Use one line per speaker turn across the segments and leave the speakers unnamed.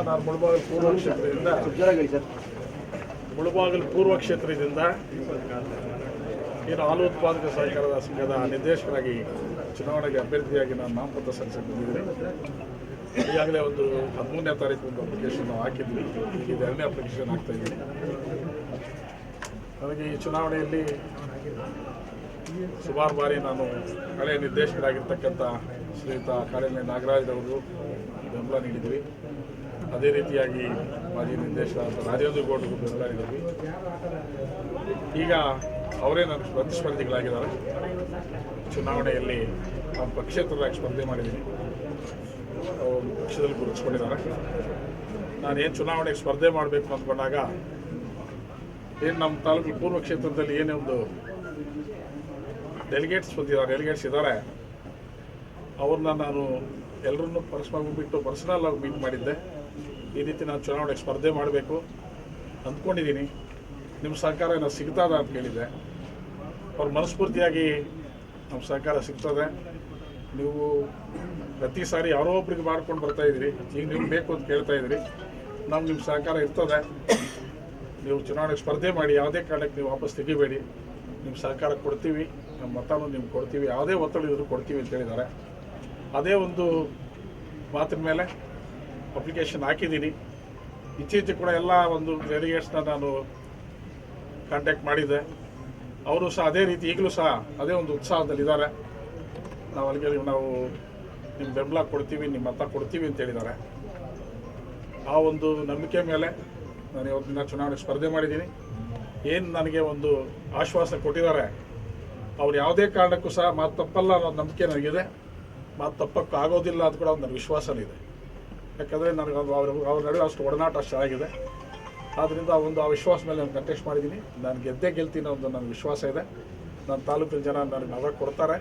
ನಾನು ಮುಳಬಾಗಿಲು ಪೂರ್ವ ಕ್ಷೇತ್ರದಿಂದ ಮುಳಬಾಗಿಲು ಪೂರ್ವ ಏನು ಹಾಲು ಉತ್ಪಾದಕ ಸಹಕಾರದ ಸಂಘದ ನಿರ್ದೇಶಕರಾಗಿ ಚುನಾವಣೆಗೆ ಅಭ್ಯರ್ಥಿಯಾಗಿ ನಾನು ನಾಮಪತ್ರ ಸಲ್ಲಿಸಿದ್ದೇನೆ ಈಗಾಗಲೇ ಒಂದು ಹದಿಮೂರನೇ ತಾರೀಕು ಒಂದು ಅಪ್ಲಿಕೇಶನ್ ನಾವು ಹಾಕಿದ್ವಿ. ಇದು ಎರಡನೇ ಅಪ್ಲಿಕೇಶನ್ ಹಾಕ್ತಾ ಇದ್ದೀನಿ ನನಗೆ ಈ ಚುನಾವಣೆಯಲ್ಲಿ ಸುಮಾರು ಬಾರಿ ನಾನು ಹಳೆಯ ನಿರ್ದೇಶಕರಾಗಿರ್ತಕ್ಕಂಥ ಶ್ರೀಯುತ ಕಾಳಿನ ನಾಗರಾಜ್ ಅವರು ಬೆಂಬಲ ನೀಡಿದ್ವಿ ಅದೇ ರೀತಿಯಾಗಿ ಮಾಜಿ ನಿರ್ದೇಶಕರಾದ ರಾಜೇಂದ್ರ ಗೌಡರು ಬೆಂಬಲ ನೀಡಿದ್ವಿ ಈಗ ಅವರೇ ನನ್ನ ಪ್ರತಿಸ್ಪರ್ಧಿಗಳಾಗಿದ್ದಾರೆ. ಚುನಾವಣೆಯಲ್ಲಿ ನಾನು ಪಕ್ಷೇತರರಾಗಿ ಸ್ಪರ್ಧೆ ಮಾಡಿದ್ದೀನಿ. ಅವರು ಪಕ್ಷದಲ್ಲಿ ಗುರುತಿಸ್ಕೊಂಡಿದ್ದಾರೆ. ನಾನು ಏನು ಚುನಾವಣೆಗೆ ಸ್ಪರ್ಧೆ ಮಾಡಬೇಕು ಅಂದ್ಕೊಂಡಾಗ ಏನು ನಮ್ಮ ತಾಲೂಕು ಪೂರ್ವ ಕ್ಷೇತ್ರದಲ್ಲಿ ಏನೇ ಒಂದು ಡೆಲಿಗೇಟ್ಸ್ ಬಂದಿದ್ದಾರೆ ಡೆಲಿಗೇಟ್ಸ್ ಇದ್ದಾರೆ. ಅವ್ರನ್ನ ನಾನು ಎಲ್ಲರನ್ನೂ ಪರಸ್ಪರ ಬಿಟ್ಟು ಪರ್ಸನಲ್ ಆಗಿ ಮೀಟ್ ಮಾಡಿದ್ದೆ. ಈ ರೀತಿ ನಾನು ಚುನಾವಣೆಗೆ ಸ್ಪರ್ಧೆ ಮಾಡಬೇಕು ಅಂದ್ಕೊಂಡಿದ್ದೀನಿ. ನಿಮ್ಮ ಸಹಕಾರ ಏನೋ ಸಿಗ್ತದ ಅಂತ ಕೇಳಿದ್ದೆ. ಅವ್ರ ಮನಸ್ಫೂರ್ತಿಯಾಗಿ ನಮ್ಮ ಸಹಕಾರ ಸಿಗ್ತದೆ. ನೀವು ಪ್ರತಿ ಸಾರಿ ಯಾರೋ ಒಬ್ರಿಗೆ ಮಾಡ್ಕೊಂಡು ಬರ್ತಾ ಇದ್ದೀರಿ. ಈಗ ನಿಮ್ಗೆ ಬೇಕು ಅಂತ ಕೇಳ್ತಾ ಇದ್ದೀರಿ. ನಮ್ಗೆ ನಿಮ್ಮ ಸಹಕಾರ ಇರ್ತದೆ. ನೀವು ಚುನಾವಣೆಗೆ ಸ್ಪರ್ಧೆ ಮಾಡಿ ಯಾವುದೇ ಕಾರಣಕ್ಕೆ ನೀವು ವಾಪಸ್ ತೆಗಿಬೇಡಿ. ನಿಮ್ಮ ಸಹಕಾರ ಕೊಡ್ತೀವಿ. ನಮ್ಮ ಮತನೂ ನಿಮ್ಗೆ ಕೊಡ್ತೀವಿ. ಯಾವುದೇ ಒತ್ತಡ ಇದ್ರೂ ಕೊಡ್ತೀವಿ ಅಂತ ಹೇಳಿದ್ದಾರೆ. ಅದೇ ಒಂದು ಮಾತಿನ ಮೇಲೆ ಅಪ್ಲಿಕೇಶನ್ ಹಾಕಿದ್ದೀನಿ. ಇತ್ತೀಚೆಗೆ ಕೂಡ ಎಲ್ಲ ಒಂದು ಡೆಲಿಗೇಟ್ಸ್ನ ನಾನು ಕಾಂಟ್ಯಾಕ್ಟ್ ಮಾಡಿದ್ದೆ. ಅವರು ಸಹ ಅದೇ ರೀತಿ ಈಗಲೂ ಸಹ ಅದೇ ಒಂದು ಉತ್ಸಾಹದಲ್ಲಿದ್ದಾರೆ ನಾವು ಅಲ್ಲಿಗೆ ನಾವು ನಿಮ್ಮ ಬೆಂಬಲ ಕೊಡ್ತೀವಿ ನಿಮ್ಮ ಮತ ಕೊಡ್ತೀವಿ ಅಂತ ಹೇಳಿದ್ದಾರೆ. ಆ ಒಂದು ನಂಬಿಕೆ ಮೇಲೆ ನಾನು ಇವತ್ತಿನ ಚುನಾವಣೆ ಸ್ಪರ್ಧೆ ಮಾಡಿದ್ದೀನಿ. ಏನು ನನಗೆ ಒಂದು ಆಶ್ವಾಸ ಕೊಟ್ಟಿದ್ದಾರೆ, ಅವ್ರು ಯಾವುದೇ ಕಾರಣಕ್ಕೂ ಸಹ ಮಾತು ತಪ್ಪಲ್ಲ ಅನ್ನೋ ನಂಬಿಕೆ ನನಗಿದೆ. ಮಾತು ತಪ್ಪಕ್ಕೆ ಆಗೋದಿಲ್ಲ ಅಂತ ಕೂಡ ಒಂದು ನನ್ನ ವಿಶ್ವಾಸನೂ ಇದೆ ಯಾಕಂದರೆ ನನಗೆ ಅದು ಅವ್ರ ಅವ್ರ ನಡುವೆ ಅಷ್ಟು ಒಡನಾಟ ಅಷ್ಟು ಚೆನ್ನಾಗಿದೆ. ಆದ್ದರಿಂದ ಒಂದು ಆ ವಿಶ್ವಾಸ ಮೇಲೆ ನಾನು ಕಂಟೆಸ್ಟ್ ಮಾಡಿದ್ದೀನಿ. ನಾನು ಗೆದ್ದೇ ಗೆಲ್ತೀನಿ ಒಂದು ನನ್ನ ವಿಶ್ವಾಸ ಇದೆ. ನನ್ನ ತಾಲೂಕಿನ ಜನ ನನಗೆ ಮಗ ಕೊಡ್ತಾರೆ.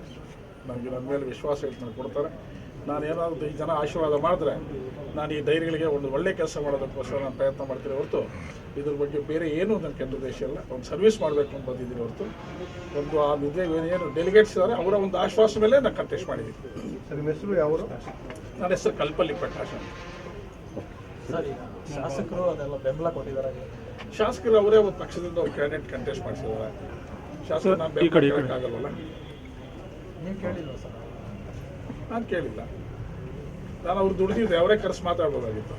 ನನಗೆ ನನ್ನ ಮೇಲೆ ವಿಶ್ವಾಸ ಇಟ್ಟು ನನಗೆ ಕೊಡ್ತಾರೆ. ನಾನು ಏನಾದರೂ ಈ ಜನ ಆಶೀರ್ವಾದ ಮಾಡಿದ್ರೆ ನಾನು ಈ ಡೈರಿಗಳಿಗೆ ಒಂದು ಒಳ್ಳೆ ಕೆಲಸ ಮಾಡೋದಕ್ಕೋಸ್ಕರ ನಾನು ಪ್ರಯತ್ನ ಮಾಡ್ತೀನಿ ಹೊರತು ಇದ್ರ ಬಗ್ಗೆ ಬೇರೆ ಏನೂ ನನ್ನ ಕೆಟ್ಟ ಉದ್ದೇಶ ಇಲ್ಲ. ಒಂದು ಸರ್ವಿಸ್ ಮಾಡಬೇಕು ಅಂತ ಬಂದಿದ್ದೀನಿ ಹೊರತು. ಒಂದು ಆ ವಿದ್ಯೆ ಏನು ಡೆಲಿಗೇಟ್ಸ್ ಇದ್ದಾರೆ ಅವರ ಒಂದು ಆಶ್ವಾಸ ಮೇಲೆ ನಾನು ಕಂಟೆಸ್ಟ್ ಮಾಡಿದ್ದೀನಿ.
ಸರ್ ನಿಮ್ಮ ಹೆಸರು ಯಾವರು?
ನನ್ನ ಹೆಸರು ಕಲ್ಪಲ್ಲಿ ಪ್ರಕಾಶ್ ಅಂತ.
ಸರ್ ಈಗ ಶಾಸಕರು ಅದೆಲ್ಲ ಬೆಂಬಲ ಕೊಟ್ಟಿದ್ದಾರೆ.
ಶಾಸಕರು ಅವರೇ ಒಂದು ಪಕ್ಷದಿಂದ ಒಂದು ಕ್ಯಾಂಡಿಡೇಟ್ ಕಂಟೆಸ್ಟ್ ಮಾಡಿಸಿದ್ದಾರೆ. ಶಾಸಕರು ನಾನು ಬೆಂಬಲ ಆಗಲ್ವಲ್ಲ
ನೀವು ಕೇಳಿಲ್ಲ ಸರ್?
ನಾನು ಕೇಳಿಲ್ಲ. ನಾನು ಅವ್ರು ದುಡಿದಿದ್ದೆ ಅವರೇ ಕರೆಸಿ ಮಾತಾಡ್ಬೋದಾಗಿತ್ತು.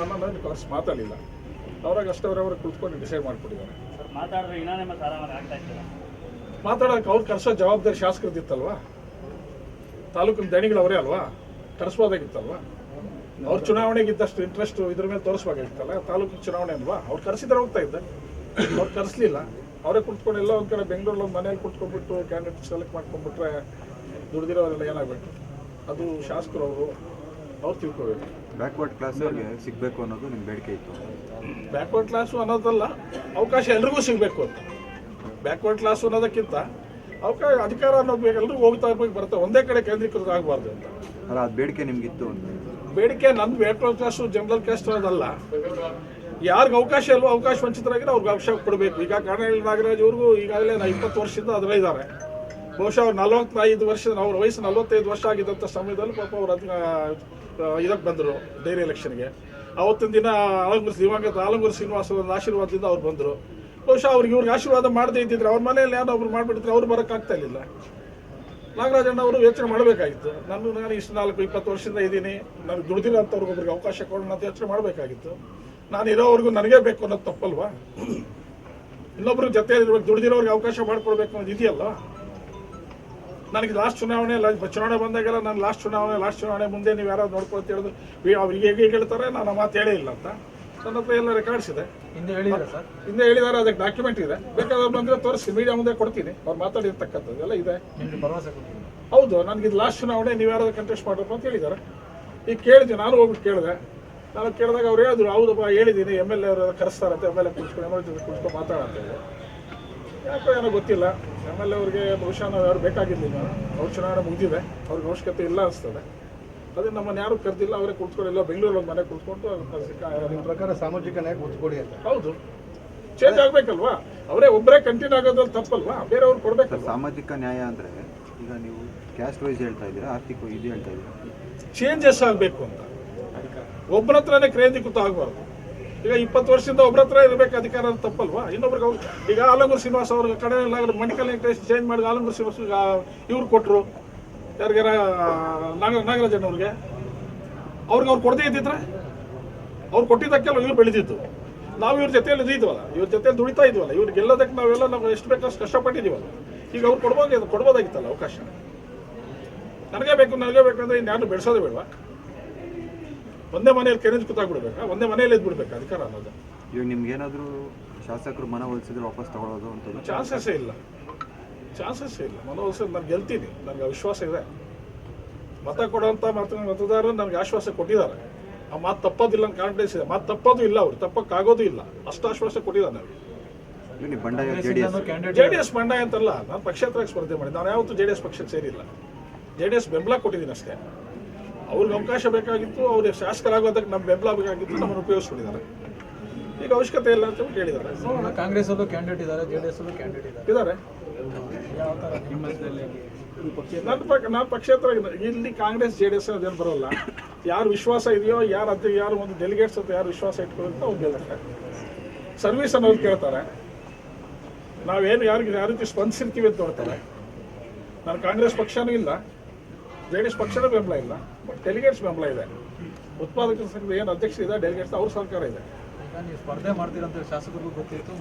ನನ್ನ ನಾನು ಕರೆಸಿ ಮಾತಾಡಲಿಲ್ಲ. ಅವ್ರಾಗ ಅಷ್ಟೇ ಅವರವ್ರ ಕುತ್ಕೊಂಡು ಡಿಸೈಡ್
ಇದ್ದೀರಾ
ಮಾತಾಡೋಕೆ ಅವ್ರು ಕರ್ಸೋ ಜವಾಬ್ದಾರಿ ಶಾಸಕರದಿತ್ತಲ್ವಾ? ತಾಲೂಕಿನ ದಣಿಗಳು ಅವರೇ ಅಲ್ವಾ? ಕರೆಸ್ಬೋದಾಗಿತ್ತಲ್ವಾ? ಅವ್ರ ಚುನಾವಣೆಗೆ ಇದ್ದಷ್ಟು ಇಂಟ್ರೆಸ್ಟ್ ಇದ್ರ ಮೇಲೆ ತೋರಿಸ್ಬೇಕಾಗಿತ್ತಲ್ಲ ತಾಲೂಕಿನ ಚುನಾವಣೆ ಅಲ್ವಾ? ಅವ್ರು ಕರೆಸಿದ್ರೆ ಹೋಗ್ತಾ ಇದ್ದೆ. ಅವ್ರು ಕರೆಸ್ಲಿಲ್ಲ. ಅವರೇ ಕುತ್ಕೊಂಡು ಎಲ್ಲ ಒಂದು ಕಡೆ ಬೆಂಗಳೂರಲ್ಲಿ ಒಂದು ಮನೇಲಿ ಕುತ್ಕೊಂಡ್ಬಿಟ್ಟು ಕ್ಯಾಂಡಿಡೇಟ್ ಸೆಲೆಕ್ಟ್ ಮಾಡ್ಕೊಂಡ್ಬಿಟ್ರೆ ದುಡ್ದಿರೋರೆಲ್ಲ ಏನಾಗಬೇಕು? ಅದು ಶಾಸಕರು ಅವರು ತಿಳ್ಕೋಬೇಕು
ಬ್ಯಾಕ್ವರ್ಡ್ ಕ್ಲಾಸ್ ಅವ್ರಿಗೆ ಸಿಗಬೇಕು ಅನ್ನೋದು ನಿಮ್ಮ ಬೇಡಿಕೆ ಇತ್ತು.
ಬ್ಯಾಕ್ವರ್ಡ್ ಕ್ಲಾಸು ಅನ್ನೋದಲ್ಲ ಅವಕಾಶ ಎಲ್ರಿಗೂ ಸಿಗಬೇಕು ಅಂತ. ಬ್ಯಾಕ್ವರ್ಡ್ ಕ್ಲಾಸು ಅನ್ನೋದಕ್ಕಿಂತ ಅವಕಾಶ ಅಧಿಕಾರ ಅನ್ನೋದು ಎಲ್ಲರೂ ಹೋಗ್ತಾ ಇರ್ಬೇಕು ಬರುತ್ತೆ. ಒಂದೇ ಕಡೆ ಕೇಂದ್ರೀಕೃತ ಆಗಬಾರ್ದು ಅಂತ.
ಅಲ್ಲ ಅದು ಬೇಡಿಕೆ ನಿಮಗಿತ್ತು ಅಂತ
ಬೇಡಿಕೆ ನಂದು ಬ್ಯಾಕ್ವರ್ಡ್ ಕ್ಲಾಸು ಜನರಲ್ ಕ್ಯಾಸ್ಟ್ ಅನ್ನೋದಲ್ಲ ಯಾರಿಗೆ ಅವಕಾಶ ಇಲ್ವೋ ಅವಕಾಶ ವಂಚಿತರಾಗಿರೋ ಅವ್ರಿಗೆ ಅವಕಾಶ ಕೊಡಬೇಕು. ಈಗ ಕಾರಣ ನಾಗರಾಜ್ ಅವ್ರಿಗೂ ಈಗಾಗಲೇ ನಾ ಇಪ್ಪತ್ತು ವರ್ಷದಿಂದ ಅದರ ಇದ್ದಾರೆ. ಬಹುಶಃ ಅವ್ರು ನಲವತ್ತೈದು ವರ್ಷ ಅವ್ರ ವಯಸ್ಸು ನಲವತ್ತೈದು ವರ್ಷ ಆಗಿದ್ದಂಥ ಸಮಯದಲ್ಲಿ ಪಾಪ ಅವ್ರು ಅದನ್ನ ಇದಕ್ಕೆ ಬಂದರು ಡೈರಿ ಎಲೆಕ್ಷನ್ಗೆ ಅವತ್ತಿನ ದಿನ ಆಲಂಗೂರು ದಿವಂಗತ ಆಲಂಗೂರು ಶ್ರೀನಿವಾಸ ಆಶೀರ್ವಾದದಿಂದ ಅವ್ರು ಬಂದರು. ಬಹುಶಃ ಅವ್ರಿಗೆ ಇವ್ರಿಗೆ ಆಶೀರ್ವಾದ ಮಾಡದೇ ಇದ್ದಿದ್ರೆ ಅವ್ರ ಮನೆಯಲ್ಲಿ ಯಾರೋ ಒಬ್ರು ಮಾಡಿಬಿಟ್ಟಿದ್ರೆ ಅವ್ರು ಬರೋಕ್ಕಾಗ್ತಾ ಇರಲಿಲ್ಲ. ನಾಗರಾಜಣ್ಣ ಅವರು ಯೋಚನೆ ಮಾಡಬೇಕಾಗಿತ್ತು. ನಾನು ನಾನು ಇಷ್ಟು ನಾಲ್ಕು ಇಪ್ಪತ್ತು ವರ್ಷದಿಂದ ಇದ್ದೀನಿ. ನನಗೆ ದುಡ್ದಿರೋ ಅಂಥವ್ರಿಗೆ ಒಬ್ರಿಗೆ ಅವಕಾಶ ಕೊಡೋಣ ಅಂತ ಯೋಚನೆ ಮಾಡಬೇಕಾಗಿತ್ತು. ನಾನು ಇರೋವರೆಗೂ ನನಗೆ ಬೇಕು ಅನ್ನೋದು ತಪ್ಪಲ್ವಾ? ಇನ್ನೊಬ್ರಿಗೆ ಜೊತೆ ದುಡ್ದಿರೋರಿಗೆ ಅವಕಾಶ ಮಾಡಿಕೊಡ್ಬೇಕು ಅನ್ನೋದು ಇದೆಯಲ್ಲ? ನನಗೆ ಲಾಸ್ಟ್ ಚುನಾವಣೆ ಚುನಾವಣೆ ಬಂದಾಗೆಲ್ಲ ನಾನು ಲಾಸ್ಟ್ ಚುನಾವಣೆ ಲಾಸ್ಟ್ ಚುನಾವಣೆ ಮುಂದೆ ನೀವು ಯಾರಾದ್ರು ನೋಡ್ಕೊಳ್ತ ಹೇಳಿದ್ರು ಅವ್ರಿಗೆ ಹೇಗೆ ಹೇಳ್ತಾರೆ ನಾನು ಆ ಮಾತು ಹೇಳೇ ಇಲ್ಲ ಅಂತ. ನನ್ನ ಹತ್ರ ಎಲ್ಲ ರೆಕಾರ್ಡ್ಸ್ ಇದೆ.
ಹಿಂದೆ ಹೇಳಿದ್ದಾರೆ ಸರ್?
ಹಿಂದೆ ಹೇಳಿದ್ದಾರೆ ಅದಕ್ಕೆ ಡಾಕ್ಯುಮೆಂಟ್ ಇದೆ. ಬೇಕಾದ್ರೆ ಬಂದರೆ ತೋರಿಸಿ ಮೀಡಿಯಾ ಮುಂದೆ ಕೊಡ್ತೀನಿ. ಅವ್ರು ಮಾತಾಡಿರ್ತಕ್ಕಂಥದ್ದು ಎಲ್ಲ ಇದೆ.
ಭರವಸೆ
ಹೌದು ನನಗೆ ಇದು ಲಾಸ್ಟ್ ಚುನಾವಣೆ ನೀವು ಯಾರಾದ್ರು ಕಂಟೆಸ್ಟ್ ಮಾಡಬೇಕು ಅಂತ ಹೇಳಿದ್ದಾರೆ ಈಗ ಕೇಳಿದೆ ನಾನು ಹೋಗ್ಬಿಟ್ಟು ಕೇಳಿದೆ. ನಾನು ಕೇಳಿದಾಗ ಅವ್ರು ಹೇಳಿದ್ರು ಹೌದಪ್ಪ ಹೇಳಿದ್ದೀನಿ. ಎಂ ಎಲ್ ಎ ಅವರು ಕರೆಸ್ತಾರಂತೆ. ಎಂ ಎಲ್ ಎ ಕುಳಿಸ್ಕೊಂಡು ಎಂ ಎಲ್ ಜೊತೆ ಕುಳಿಸ್ಕೊಂಡು ಮಾತಾಡಂತ ಹೇಳಿ. ಯಾಕೋ ಏನೋ ಗೊತ್ತಿಲ್ಲ. ಎಂ ಎಲ್ ಎ ಅವ್ರಿಗೆ ಬಹುಶಃ ನಾವು ಯಾರು ಬೇಕಾಗಿರ್ಲಿಲ್ಲ. ಅವ್ರ ಚುನಾವಣೆ ಮುಗಿದಿದೆ. ಅವ್ರಿಗೆ ಅವಶ್ಯಕತೆ ಇಲ್ಲ ಅನಿಸ್ತದೆ. ಅದೇ ನಮ್ಮನ್ನು ಯಾರು ಕರೆದಿಲ್ಲ ಅವರೇ ಕೂತ್ಕೊಂಡಿಲ್ಲ ಬೆಂಗಳೂರಲ್ಲಿ ಮನೆ ಕೂತ್ಕೊಂಡು
ನಿಮ್ಮ ಪ್ರಕಾರ ಸಾಮಾಜಿಕ ನ್ಯಾಯ ಕೂತ್ಕೊಡಿ ಅಂತ.
ಹೌದು. ಚೇಂಜ್ ಆಗ್ಬೇಕಲ್ವಾ? ಅವರೇ ಒಬ್ಬರೇ ಕಂಟಿನ್ಯೂ ಆಗೋದ್ರಲ್ಲಿ ತಪ್ಪಲ್ವಾ? ಬೇರೆಯವ್ರು ಕೊಡ್ಬೇಕು
ಸಾಮಾಜಿಕ ನ್ಯಾಯ ಅಂದರೆ ಈಗ ನೀವು ಕ್ಯಾಸ್ಟ್ ವೈಸ್ ಹೇಳ್ತಾ ಇದ್ದೀರಾ ಆರ್ಥಿಕ ಇದು ಹೇಳ್ತಾ ಇದ್ದೀರಾ?
ಚೇಂಜಸ್ ಆಗಬೇಕು ಅಂತ. ಒಬ್ಬರ ಹತ್ರನೇ ಕ್ರೇಜಿಕೃತ ಆಗಬಾರ್ದು. ಈಗ ಇಪ್ಪತ್ತು ವರ್ಷದಿಂದ ಒಬ್ಬರ ಹತ್ರ ಇರಬೇಕು, ಅಧಿಕಾರ ಅಂತ ತಪ್ಪಲ್ವಾ? ಇನ್ನೊಬ್ರಿಗೆ ಅವ್ರು- ಈಗ ಆಲಂಗೂರು ಶ್ರೀನಿವಾಸ ಅವ್ರಿಗೆ ಕಡೆ ಎಲ್ಲ ಮಂಡಿಕಲ್ ಇಂಟ್ರೆಸ್ಟ್ ಚೇಂಜ್ ಮಾಡಿ ಆಲಂಗೂರು ಶ್ರೀನಿವಾಸ ಇವ್ರು ಕೊಟ್ಟರು ಯಾರಿಗಾರ ನಾಗ ನಾಗರಾಜನ್ ಅವ್ರಿಗೆ. ಅವ್ರು ಕೊಡದೇ ಇದ್ದಿದ್ರೆ, ಅವ್ರು ಕೊಟ್ಟಿದ್ದಕ್ಕೆಲ್ಲ ಇವ್ರು ಬೆಳೆದಿತ್ತು ನಾವು ಇವ್ರ ಜೊತೆಯಲ್ಲಿ ಇದ್ದೀವಲ್ಲ ಇವ್ರ ಜೊತೆಯಲ್ಲಿ ದುಡಿತಾ ಇದ್ವಲ್ಲ ಇವ್ರು ಗೆಲ್ಲೋದಕ್ಕೆ ನಾವೆಲ್ಲ ನಾವು ಎಷ್ಟು ಬೇಕಷ್ಟು ಕಷ್ಟಪಟ್ಟಿದ್ದೀವಲ್ಲ. ಈಗ ಅವ್ರು ಕೊಡ್ಬೋದು, ಕೊಡ್ಬೋದಾಗಿತ್ತಲ್ಲ ಅವಕಾಶ? ನನಗೆ ಬೇಕು ನನಗೆ ಬೇಕು ಅಂದರೆ ಇನ್ಯಾರು ಬೆಳೆಸೋದೇ ಬೇಡವಾ? ಒಂದೇ ಮನೆಯಲ್ಲಿ ಕೆರೆಂಜ್ ಕೂತಾಗ್ಬಿಡ್ಬೇಕಾ ಒಂದೇ ಮನೆಯಲ್ಲಿ ಇದ್ಬಿಡ್ಬೇಕಾ? ಅಧಿಕಾರ ಅನ್ನೋದು.
ಇವಾಗ ನಿಮ್ಗೇನಾದರೂ ಶಾಸಕರು ಮನ ಒಲಿಸಿದ್ರೆ ವಾಪಸ್ ತಗೊಳ್ಳೋದು ಅಂತ
ಚಾನ್ಸಸ್ಸೇ ಇಲ್ಲ. ಚಾನ್ಸಸ್ಸೇ ಇಲ್ಲ. ಮನವೊಲಿಸಿದ್ರೆ ನಾನು ಗೆಲ್ತೀನಿ. ನನಗೆ ವಿಶ್ವಾಸ ಇದೆ. ಮತ ಕೊಡೋಂಥ ಮತ ಮತದಾರರು ನನಗೆ ಆಶ್ವಾಸ ಕೊಟ್ಟಿದ್ದಾರೆ. ಆ ಮಾತು ತಪ್ಪೋದಿಲ್ಲ ಅಂತ ಕಾನ್ಫಿಡೆನ್ಸ್ ಇದೆ. ಮಾತು ತಪ್ಪೋದು ಇಲ್ಲ ಅವ್ರು. ತಪ್ಪಕ್ಕಾಗೋದು ಇಲ್ಲ. ಅಷ್ಟು ಆಶ್ವಾಸ ಕೊಟ್ಟಿದ್ದಾರೆ ನನಗೆ.
J D S
candidate
J D S ಬಂಡಾಯ ಅಂತಲ್ಲ. ನಾನು ಪಕ್ಷೇತರಕ್ಕೆ ಸ್ಪರ್ಧೆ ಮಾಡಿದ್ದೆ. ನಾನು ಯಾವತ್ತೂ ಜೆ ಡಿ ಎಸ್ ಪಕ್ಷಕ್ಕೆ ಸೇರಿಲ್ಲ. ಜೆ ಡಿ ಎಸ್ ಬೆಂಬಲ ಕೊಟ್ಟಿದ್ದೀನಿ ಅಷ್ಟೇ. ಅವ್ರಿಗೆ ಅವಕಾಶ ಬೇಕಾಗಿತ್ತು ಅವ್ರಿಗೆ ಶಾಸಕರಾಗೋದಕ್ಕೆ ನಮ್ಮ ಬೆಂಬಲ ಬೇಕಾಗಿತ್ತು ನಮ್ಮನ್ನು ಉಪಯೋಗಿಸ್ಕೊಂಡಿದ್ದಾರೆ. ಈಗ ಅವಶ್ಯಕತೆ ಇಲ್ಲ ಅಂತ ಹೇಳಿದ್ದಾರೆ
ಕಾಂಗ್ರೆಸ್ ಅಲ್ಲೂ ಕ್ಯಾಂಡಿಡೇಟ್ ಇದ್ದಾರೆ ಜೆ ಡಿ ಎಸ್ ಅಲ್ಲೂ ಕ್ಯಾಂಡಿಡೇಟ್ ಇದ್ದಾರೆ.
ನನ್ನ ನಾ ನಾನು ಪಕ್ಷೇತರ ಇಲ್ಲಿ. ಕಾಂಗ್ರೆಸ್ ಜೆ ಡಿ ಎಸ್ ಅದೇನು ಬರೋಲ್ಲ. ಯಾರು ವಿಶ್ವಾಸ ಇದೆಯೋ ಯಾರು ಅದೇ ಯಾರು ಒಂದು ಡೆಲಿಗೇಟ್ಸ್ ಅಂತ ಯಾರು ವಿಶ್ವಾಸ ಇಟ್ಕೊಳ್ಳುತ್ತೋ ಅವ್ರು ಗೆಲ್ತಾರೆ ಸರ್ವಿಸ್ ಅನ್ನೋದು ಕೇಳ್ತಾರೆ. ನಾವೇನು ಯಾರಿಗೆ ಯಾವ ರೀತಿ ಸ್ಪಂದಿಸಿರ್ತೀವಿ ಅಂತ ನೋಡ್ತಾರೆ. ನಾನು ಕಾಂಗ್ರೆಸ್ ಪಕ್ಷನೂ ಇಲ್ಲ. ಜೆ ಡಿ ಎಸ್ ಪಕ್ಷನೂ ಬೆಂಬಲ ಇಲ್ಲ ಬಟ್ ಡೆಲಿಗೇಟ್ಸ್ ಬೆಂಬಲ ಇದೆ. ಉತ್ಪಾದಕರ ಸಂಘದ ಏನು ಅಧ್ಯಕ್ಷ ಇದೆ ಡೆಲಿಗೇಟ್ಸ್ ಅವ್ರ ಸರ್ಕಾರ ಇದೆ.
ಸ್ಪರ್ಧೆ ಮಾಡ್ತೀರಂತ ಶಾಸಕರಿಗೂ ಗೊತ್ತಿತ್ತು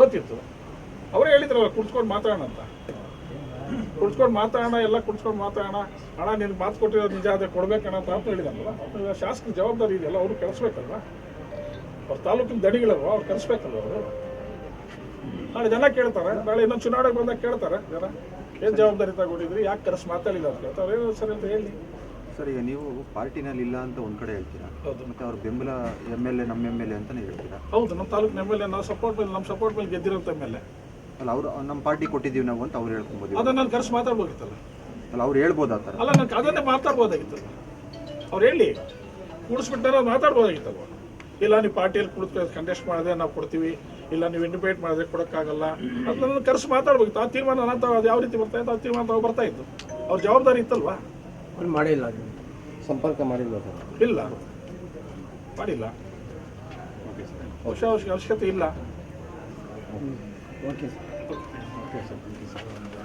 ಗೊತ್ತಿತ್ತು.
ಅವರೇ ಹೇಳಿದ್ರಲ್ಲ ಕುಡ್ಸ್ಕೊಂಡು ಮಾತಾಡೋಣ ಅಂತ. ಕುಡ್ಸ್ಕೊಂಡು ಮಾತಾಡೋಣ ಎಲ್ಲ ಕುಡ್ಸ್ಕೊಂಡು ಮಾತಾಡೋಣ. ಹಣ ನಿನ್ಗೆ ಮಾತು ಕೊಟ್ಟಿರೋದು ನಿಜ ಅದೇ ಕೊಡ್ಬೇಕಣ ಅಂತ ಅಂತ ಹೇಳಿದಾರಲ್ಲ. ಈಗ ಶಾಸಕರ ಜವಾಬ್ದಾರಿ ಇದೆಯಲ್ಲ ಅವರು ಕಳಿಸ್ಬೇಕಲ್ವ ಅವ್ರ ತಾಲೂಕಿನ ದಡಿಗಳವರು ಅವ್ರು ಕಳಿಸ್ಬೇಕಲ್ವ ಅವರು? ನಾಳೆ ಜನ ಕೇಳ್ತಾರೆ ನಾಳೆ ಇನ್ನೊಂದು ಚುನಾವಣೆಗೆ ಬಂದಾಗ ಕೇಳ್ತಾರೆ ಜನ. ಏನು ಜವಾಬ್ದಾರಿ ತಗೊಂಡಿದ್ರಿ? ಯಾಕೆ ಕರೆಸ್ ಮಾತಾಡಿಲ್ಲ ಅಂತ ಕೇಳ್ತಾರೆ ಏನು ಸರ್ ಅಂತ ಹೇಳಿ.
ಸರ್ ಈಗ ನೀವು ಪಾರ್ಟಿನಲ್ಲಿ ಇಲ್ಲ ಅಂತ ಒಂದ್ ಕಡೆ ಹೇಳ್ತೀರಾ?
ಹೌದು.
ಮತ್ತೆ ಅವ್ರ ಬೆಂಬಲ ಎಂ ಎಲ್ ಎ ನಮ್ಮ ಎಂ ಎಲ್ ಎ ಅಂತಾನೆ ಹೇಳ್ತೀರಾ?
ಹೌದು ನಮ್ಮ ತಾಲೂಕಿನ ಎಂ ಎಲ್ ಎ ನಾವು ಸಪೋರ್ಟ್ ಮೇಲೆ ನಮ್ಮ ಸಪೋರ್ಟ್ ಮೇಲೆ ಗೆದ್ದಿರೋಂಥ ಎಂ ಎಲ್ ಎ.
ಅಲ್ಲ ಅವ್ರು ನಮ್ಮ ಪಾರ್ಟಿ ಕೊಟ್ಟಿದ್ದೀವಿ ನಾವು ಅಂತ ಅವ್ರು ಹೇಳ್ಕೊಬೋದು
ಅದನ್ನ ನಾನು ಕರೆಸ್ ಮಾತಾಡ್ಬೋದಿತ್ತಲ್ಲ
ಅಲ್ಲ ಅವ್ರು ಹೇಳ್ಬೋದು ಆ ಥರ.
ಅಲ್ಲ ನಾನು ಅದನ್ನೇ ಮಾತಾಡ್ಬೋದಾಗಿತ್ತಲ್ಲ. ಅವ್ರು ಹೇಳಿ ಕೂಡಿಸ್ಬಿಟ್ಟಾರ ಮಾತಾಡ್ಬೋದಾಗಿತ್ತಲ್ವ? ಇಲ್ಲ ನೀವು ಪಾರ್ಟಿಯಲ್ಲಿ ಕುಳಿತು ಕಂಟೆಸ್ಟ್ ಮಾಡಿದ್ರೆ ನಾವು ಕೊಡ್ತೀವಿ. ಇಲ್ಲ ನೀವು ಇಂಡಿಪೇಟ್ ಮಾಡಿದ್ರೆ ಕೊಡೋಕ್ಕಾಗಲ್ಲ. ಅದನ್ನ ಕರೆಸಿ ಮಾತಾಡ್ಬೇಕು. ಆ ತೀರ್ಮಾನ ನಂತ ಅದು ಯಾವ ರೀತಿ ಬರ್ತಾ ಇತ್ತು ಆ ತೀರ್ಮಾನ ತಾವು ಬರ್ತಾ ಇತ್ತು ಅವ್ರ ಜವಾಬ್ದಾರಿ ಇತ್ತಲ್ವಾ?
ಮಾಡಿಲ್ಲ ಸಂಪರ್ಕ ಮಾಡಿಲ್ಲ
ಇಲ್ಲ. ಮಾಡಿಲ್ಲ. ಅವಶ್ಯ ಅವಶ್ಯಕತೆ ಇಲ್ಲ.
Okay sir. Okay sir.